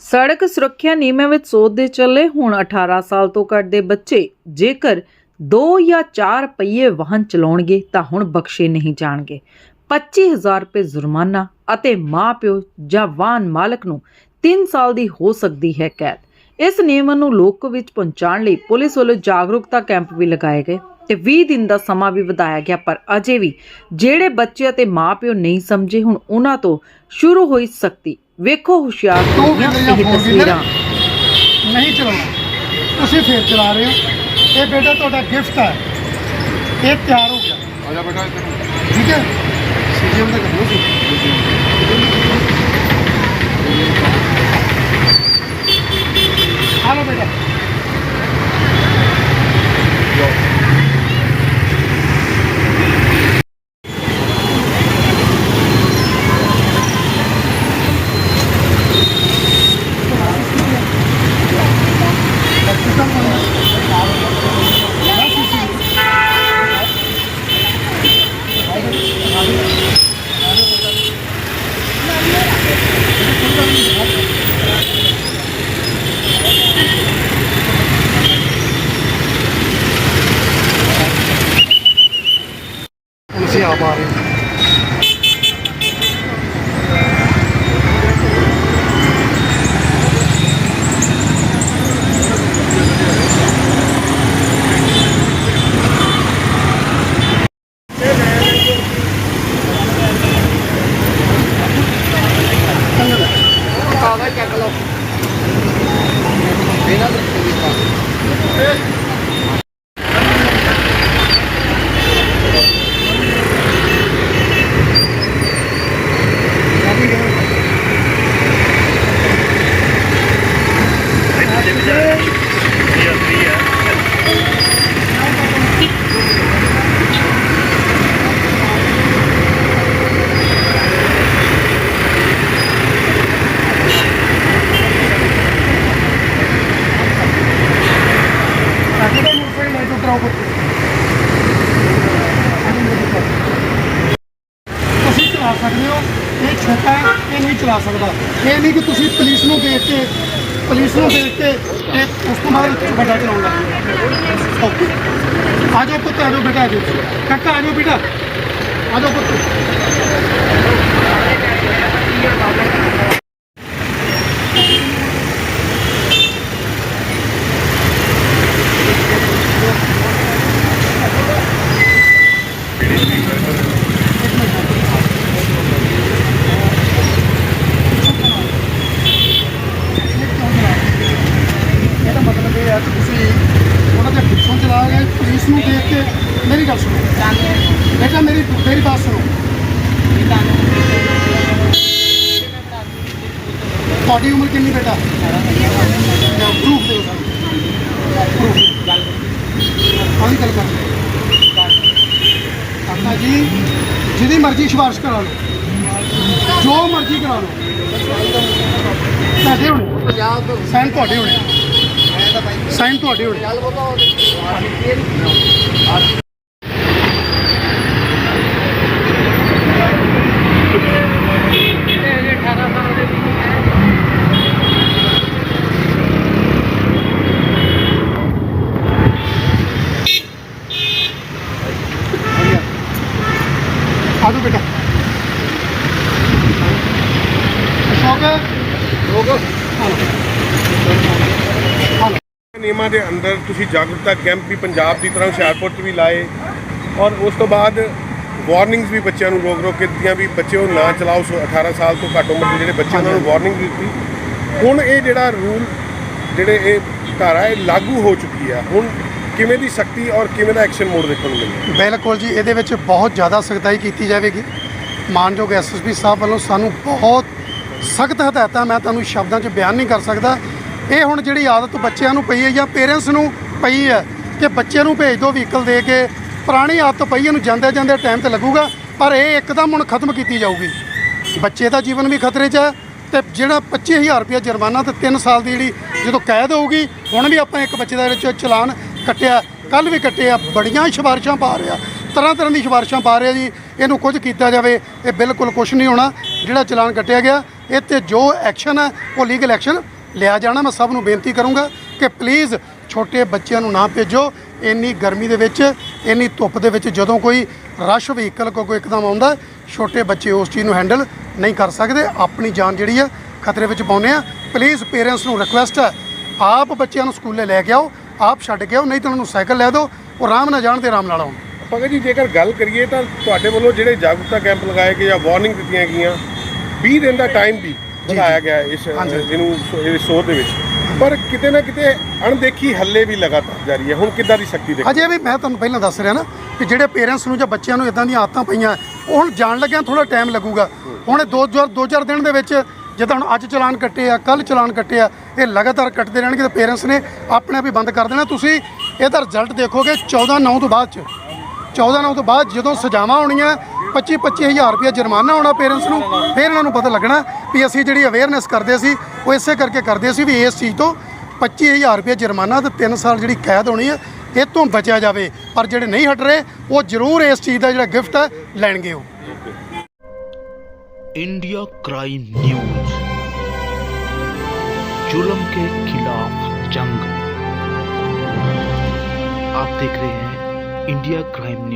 ਸੜਕ ਸੁਰੱਖਿਆ ਨਿਯਮਾਂ ਵਿੱਚ ਸੋਧ ਦੇ ਚੱਲੇ ਹੁਣ 18 ਸਾਲ ਤੋਂ ਘੱਟ ਦੇ ਬੱਚੇ ਜੇਕਰ 2 ਜਾਂ 4 ਪਹੀਏ ਵਾਹਨ ਚਲਾਉਣਗੇ ਤਾਂ ਹੁਣ ਬਖਸ਼ੇ ਨਹੀਂ ਜਾਣਗੇ। 25000 ਰੁਪਏ ਜੁਰਮਾਨਾ ਅਤੇ ਮਾਪਿਓ ਜਾਂ ਵਾਹਨ ਮਾਲਕ ਨੂੰ 3 ਸਾਲ ਦੀ ਹੋ ਸਕਦੀ ਹੈ ਕੈਦ। ਇਸ ਨਿਯਮ ਨੂੰ ਲੋਕ ਵਿੱਚ ਪਹੁੰਚਾਉਣ ਲਈ ਪੁਲਿਸ ਵੱਲੋਂ ਜਾਗਰੂਕਤਾ ਕੈਂਪ ਵੀ ਲਗਾਏ ਗਏ ਤੇ 20 ਦਿਨ ਦਾ ਸਮਾਂ ਵੀ ਵਧਾਇਆ ਗਿਆ, ਪਰ ਅਜੇ ਵੀ ਜਿਹੜੇ ਬੱਚੇ ਅਤੇ ਮਾਪਿਓ ਨਹੀਂ ਸਮਝੇ, ਹੁਣ ਉਹਨਾਂ ਤੋਂ ਸ਼ੁਰੂ ਹੋਈ ਸਖਤੀ। ਵੇਖੋ ਹੁਸ਼ਿਆਰਪੁਰ ਟੂ ਦੀਆਂ ਵੀਲਰ ਜਾਂ ਇਹ ਫੋਰ ਵੀਲਰ ਤਸਵੀਰਾਂ। ਨਹੀਂ ਚਲਾਉਣਾ ਤੁਸੀਂ ਫੇਰ ਚਲਾ ਰਹੇ ਹੋ। ਇਹ ਬੇਟਾ ਤੁਹਾਡਾ ਗਿਫਟ ਹੈ। ਇਹ ਤਿਆਰ ਹੋ ਗਿਆ। ਆ ਜਾ ਬੇਟਾ ਇੱਧਰ ਨੂੰ। ਠੀਕ ਹੈ? ਸੀਜਨ ਦਾ ਕਰੋ ਸੀ। ਹਾਲੋ ਬੇਟਾ। ਹੁਣ ਅਸੀਂ ਆਪ ਆ ਰਹੇ ਹਾਂ ਸਾਡੇ ਮੋਟਰਸਾਈਕਲ ਲੈ ਕੇ ਕਰਾਓ ਤੁਸੀਂ ਚਲਾ ਸਕਦੇ ਹੋ। ਇਹ ਛੋਟਾ ਹੈ, ਇਹ ਨਹੀਂ ਚਲਾ ਸਕਦਾ। ਇਹ ਨਹੀਂ ਕਿ ਤੁਸੀਂ ਪੁਲਿਸ ਨੂੰ ਦੇਖ ਕੇ, ਪੁਲਿਸ ਨੂੰ ਦੇਖ ਕੇ ਇਹ ਉਸ ਤੋਂ ਬਾਅਦ ਵੱਡਾ ਚਲਾਉਣ ਲੱਗ ਓਕੇ ਆ ਜਾਓ ਪੁੱਤ, ਆ ਜਾਓ ਬੇਟਾ, ਆ ਜਾਓ। ਕਾਕਾ ਆ ਜਾਓ ਬੇਟਾ। ਆ ਜਾਓ ਪੁੱਤ ਇਹਦਾ ਮਤਲਬ ਇਹ ਹੈ ਕਿ ਤੁਸੀਂ ਉਹਨਾਂ ਦੇ ਪਿੱਛੋਂ ਚਲਾ ਗਏ ਪੁਲਿਸ ਨੂੰ ਦੇਖ ਕੇ ਮੇਰੀ ਗੱਲ ਸੁਣੋ ਬੇਟਾ ਮੇਰੀ ਮੇਰੀ ਬਾਤ ਸੁਣੋ ਤੁਹਾਡੀ ਉਮਰ ਕਿੰਨੀ ਬੇਟਾ? ਪ੍ਰੂਫ ਦਿਓ ਸਾਨੂੰ। ਪ੍ਰੂਫ ਆਹੀ ਗੱਲ ਕਰ ਕਾਕਾ ਜੀ, ਜਿਹਦੀ ਮਰਜ਼ੀ ਸਿਫਾਰਿਸ਼ ਕਰਾ ਲਓ। ਜੋ ਮਰਜ਼ੀ ਕਰਾ ਲਓ। ਤੁਹਾਡੇ ਹੋਣੇ। ਸਾਈਨ ਤੁਹਾਡੇ ਹੋਣੇ। ਸਾਈਨ ਤੁਹਾਡੇ ਹੋਣੇ ਆ ਜਾਓ ਬੇਟਾ ਅਸ਼ੋਕ ਰੋਗੋ ਨਿਯਮਾਂ ਦੇ ਅੰਦਰ ਤੁਸੀਂ ਜਾਗਰੂਕਤਾ ਕੈਂਪ ਵੀ ਪੰਜਾਬ ਦੀ ਤਰ੍ਹਾਂ ਹੁਸ਼ਿਆਰਪੁਰ 'ਚ ਵੀ ਲਾਏ ਔਰ ਉਸ ਤੋਂ ਬਾਅਦ ਵਾਰਨਿੰਗਸ ਵੀ ਬੱਚਿਆਂ ਨੂੰ ਰੋਕ ਰੋਕ ਕੇ ਦਿੱਤੀਆਂ ਵੀ ਬੱਚੇ ਉਹ ਨਾ ਚਲਾਓ ਸੋ 18 ਸਾਲ ਤੋਂ ਘੱਟ ਉਮਰ ਦੇ ਜਿਹੜੇ ਬੱਚੇ ਉਹਨਾਂ ਨੂੰ ਵਾਰਨਿੰਗ ਦਿੱਤੀ। ਹੁਣ ਇਹ ਜਿਹੜਾ ਰੂਲ ਜਿਹੜੇ ਇਹ ਧਾਰਾ ਇਹ ਲਾਗੂ ਹੋ ਚੁੱਕੀ ਆ। ਹੁਣ ਕਿਵੇਂ ਦੀ ਸਖਤੀ ਔਰ ਕਿਵੇਂ ਦਾ ਐਕਸ਼ਨ ਮੋਡ ਦੇਖਣ ਨੂੰ ਮਿਲਿਆ ਬਿਲਕੁਲ ਜੀ ਇਹਦੇ ਵਿੱਚ ਬਹੁਤ ਜ਼ਿਆਦਾ ਸਖਤਾਈ ਕੀਤੀ ਜਾਵੇਗੀ। ਮਾਨਯੋਗ ਐਸਐਸਪੀ ਸਾਹਿਬ ਵੱਲੋਂ ਸਾਨੂੰ ਬਹੁਤ ਸਖਤ ਹਦਾਇਤਾਂ ਮੈਂ ਤੁਹਾਨੂੰ ਸ਼ਬਦਾਂ 'ਚ ਬਿਆਨ ਨਹੀਂ ਕਰ ਸਕਦਾ। ਇਹ ਹੁਣ ਜਿਹੜੀ ਆਦਤ ਬੱਚਿਆਂ ਨੂੰ ਪਈ ਹੈ ਜਾਂ ਪੇਰੈਂਟਸ ਨੂੰ ਪਈ ਹੈ ਕਿ ਬੱਚੇ ਨੂੰ ਭੇਜ ਦਿਓ ਵਹੀਕਲ ਦੇ ਕੇ, ਪੁਰਾਣੀ ਆਦਤ ਪਈ ਇਹਨੂੰ ਜਾਂਦੇ ਜਾਂਦੇ ਟਾਈਮ ਤੇ ਲੱਗੂਗਾ, ਪਰ ਇਹ ਇੱਕਦਮ ਹੁਣ ਖਤਮ ਕੀਤੀ ਜਾਊਗੀ। ਬੱਚੇ ਦਾ ਜੀਵਨ ਵੀ ਖਤਰੇ 'ਚ ਹੈ ਤੇ ਜਿਹੜਾ 25000 ਰੁਪਏ ਜੁਰਮਾਨਾ ਤੇ 3 ਸਾਲ ਦੀ ਜਿਹੜੀ ਜਦੋਂ ਕੈਦ ਹੋਊਗੀ, ਹੁਣ ਵੀ ਆਪਾਂ ਇੱਕ ਬੱਚੇ ਦਾ ਇਹਦੇ 'ਚ ਚਲਾਨ ਕੱਟਿਆ ਕੱਲ ਵੀ ਕੱਟਿਆ, ਬੜੀਆਂ ਸਿਫਾਰਿਸ਼ਾਂ ਪਾ ਰਿਹਾ। ਤਰ੍ਹਾਂ ਤਰ੍ਹਾਂ ਦੀ ਸਿਫਾਰਿਸ਼ਾਂ ਪਾ ਰਿਹਾ ਜੀ, ਇਹਨੂੰ ਕੁਝ ਕੀਤਾ ਜਾਵੇ, ਇਹ ਬਿਲਕੁਲ ਕੁਝ ਨਹੀਂ ਹੋਣਾ, ਜਿਹੜਾ ਚਲਾਨ ਕੱਟਿਆ ਗਿਆ ਇਹ ਤੇ ਜੋ ਐਕਸ਼ਨ ਹੈ, ਉਹ ਲੀਗਲ ਐਕਸ਼ਨ ਲਿਆ ਜਾਣਾ। ਮੈਂ ਸਭ ਨੂੰ ਬੇਨਤੀ ਕਰੂੰਗਾ ਕਿ ਪਲੀਜ਼ ਛੋਟੇ ਬੱਚਿਆਂ ਨੂੰ ਨਾ ਭੇਜੋ। ਇੰਨੀ ਗਰਮੀ ਦੇ ਵਿੱਚ, ਇੰਨੀ ਧੁੱਪ ਦੇ ਵਿੱਚ ਜਦੋਂ ਕੋਈ ਰਸ਼ ਵਹੀਕਲ ਕੋ ਕੋਈ ਇੱਕਦਮ ਆਉਂਦਾ, ਛੋਟੇ ਬੱਚੇ ਉਸ ਚੀਜ਼ ਨੂੰ ਹੈਂਡਲ ਨਹੀਂ ਕਰ ਸਕਦੇ। ਆਪਣੀ ਜਾਨ ਜਿਹੜੀ ਆ ਖਤਰੇ ਵਿੱਚ ਪਾਉਂਦੇ ਆ ਪਲੀਜ਼ ਪੇਰੈਂਟਸ ਨੂੰ ਰਿਕੁਐਸਟ ਹੈ, ਆਪ ਬੱਚਿਆਂ ਨੂੰ ਸਕੂਲੇ ਲੈ ਕੇ ਆਓ, ਆਪ ਛੱਡ ਕੇ ਆਓ, ਨਹੀਂ ਤਾਂ ਉਹਨਾਂ ਨੂੰ ਸਾਈਕਲ ਲੈ ਦਿਓ, ਉਹ ਆਰਾਮ ਨਾਲ ਜਾਣ ਤੇ ਆਰਾਮ ਨਾਲ ਆਉਣ। ਭਗਤ ਜੀ, ਜੇਕਰ ਗੱਲ ਕਰੀਏ ਤਾਂ ਤੁਹਾਡੇ ਵੱਲੋਂ ਜਿਹੜੇ ਜਾਗਰੂਕਤਾ ਕੈਂਪ ਲਗਾਏ ਗਏ ਜਾਂ ਵਾਰਨਿੰਗ ਦਿੱਤੀਆਂ ਗਈਆਂ 20 ਦਿਨ ਦਾ ਟਾਈਮ ਵੀ ਵਧਾਇਆ ਗਿਆ ਇਸ। ਇਹਨੂੰ ਇਹ ਸੋਧ ਦੇ ਵਿੱਚ। ਪਰ ਕਿਤੇ ਨਾ ਕਿਤੇ ਅਣਦੇਖੀ ਹੱਲੇ ਵੀ ਲਗਾਤਾਰ ਜਾਰੀ ਹੈ। ਹੁਣ ਕਿੱਦਾਂ ਦੀ ਸ਼ਕਤੀ ਦੇ ਅਜੇ ਵੀ ਮੈਂ ਤੁਹਾਨੂੰ ਪਹਿਲਾਂ ਦੱਸ ਰਿਹਾ ਨਾ ਕਿ ਜਿਹੜੇ ਪੇਰੈਂਟਸ ਨੂੰ ਜਾਂ ਬੱਚਿਆਂ ਨੂੰ ਇਦਾਂ ਦੀਆਂ ਆਦਤਾਂ ਪਈਆਂ ਉਹ ਹੁਣ ਜਾਣ ਲੱਗਿਆਂ ਥੋੜਾ ਟਾਈਮ ਲੱਗੂਗਾ। ਹੁਣ ਦੋ ਚਾਰ ਦੋ ਚਾਰ ਦਿਨ ਦੇ ਵਿੱਚ ਜਿੱਦਾਂ ਹੁਣ ਅੱਜ ਚਲਾਨ ਕੱਟੇ ਆ ਕੱਲ ਚਲਾਨ ਕੱਟੇ ਆ ਇਹ ਲਗਾਤਾਰ ਕੱਟਦੇ ਰਹਿਣਗੇ ਤੇ ਪੇਰੈਂਟਸ ਨੇ ਆਪਣੇ ਆਪ ਹੀ ਬੰਦ ਕਰ ਦੇਣਾ। ਤੁਸੀਂ ਇਹਦਾ ਰਿਜ਼ਲਟ ਦੇਖੋਗੇ 14 9 ਤੋਂ ਬਾਅਦ ਚ। 14 9 ਤੋਂ ਬਾਅਦ ਜਦੋਂ ਸਜ਼ਾਵਾਂ ਹੋਣੀਆਂ 25 25000 ਰੁਪਏ ਜੁਰਮਾਨਾ ਹੋਣਾ ਪੇਰੈਂਟਸ ਨੂੰ ਫਿਰ ਇਹਨਾਂ ਨੂੰ ਪਤਾ ਲੱਗਣਾ ਵੀ ਅਸੀਂ ਜਿਹੜੀ ਅਵੇਅਰਨੈਸ ਕਰਦੇ ਸੀ ਉਹ ਇਸੇ ਕਰਕੇ ਕਰਦੇ ਸੀ ਵੀ ਇਸ ਚੀਜ਼ ਤੋਂ 25000 ਰੁਪਏ ਜੁਰਮਾਨਾ ਤੇ 3 ਸਾਲ ਜਿਹੜੀ ਕੈਦ ਹੋਣੀ ਹੈ ਇਹ ਤੋਂ ਬਚਿਆ ਜਾਵੇ ਪਰ ਜਿਹੜੇ ਨਹੀਂ ਹਟ ਰਹੇ ਉਹ ਜ਼ਰੂਰ ਇਸ ਚੀਜ਼ ਦਾ ਜਿਹੜਾ ਗਿਫਟ ਹੈ ਲੈਣਗੇ ਉਹ इंडिया क्राइम न्यूज जुल्म के खिलाफ जंग आप देख रहे हैं इंडिया क्राइम न्यूज